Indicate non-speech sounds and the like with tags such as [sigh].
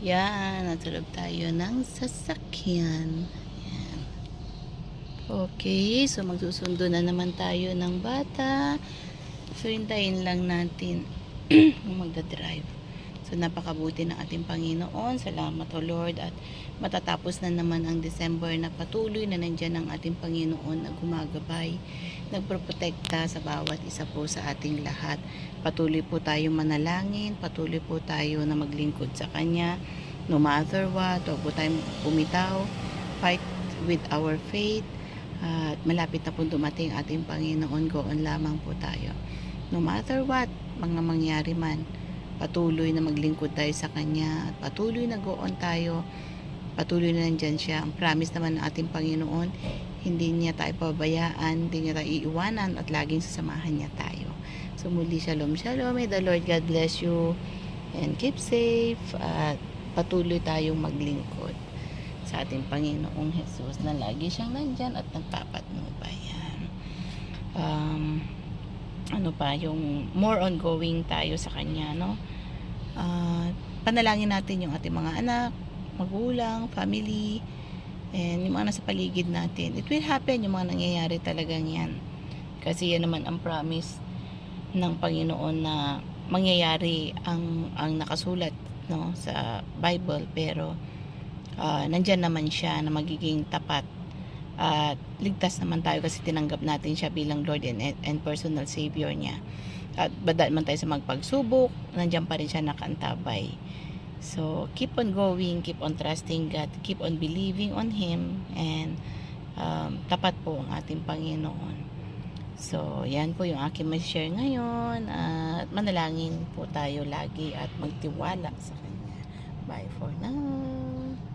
Yan, natulog tayo ng sasakyan. Yan. Okay, so magsusundo na naman tayo ng bata. So, hintayin lang natin [clears throat] magdadrive. So, napakabuti ng ating Panginoon. Salamat o Lord. At matatapos na naman ang December na patuloy na nandyan ang ating Panginoon na gumagabay, nagproprotekta sa bawat isa po sa ating lahat. Patuloy po tayo manalangin, patuloy po tayo na maglingkod sa Kanya. No matter what, huwag po tayong bumitaw. Fight with our faith. At malapit na po dumating ating Panginoon, goon lamang po tayo. No matter what, mga mangyari man, patuloy na maglingkod tayo sa Kanya at patuloy na goon tayo. Patuloy na nandyan siya. Ang promise naman ng ating Panginoon hindi niya tayo pabayaan hindi niya tayo iiwanan at laging sasamahan niya tayo. So muli shalom shalom. May the Lord God bless you and keep safe at patuloy tayong maglingkod sa ating Panginoong Jesus na lagi siyang nandyan at nagpapatnubayan. Um, ano pa yung more ongoing tayo sa kanya no Ah, panalangin natin yung ating mga anak magulang, family and yung mga nasa paligid natin. It will happen yung mga nangyayari talagang yan. Kasi yan naman ang promise ng Panginoon na mangyayari ang ang nakasulat no sa Bible. Pero ah, nandyan naman siya na magiging tapat at ligtas naman tayo kasi tinanggap natin siya bilang Lord and, and personal Savior niya at badal man tayo sa magpagsubok nandiyan pa rin siya nakantabay. So keep on going keep on trusting God keep on believing on Him and um, tapat po ang ating Panginoon. So yan po yung aking may share ngayon at manalangin po tayo lagi at magtiwala sa Kanya. Bye for now.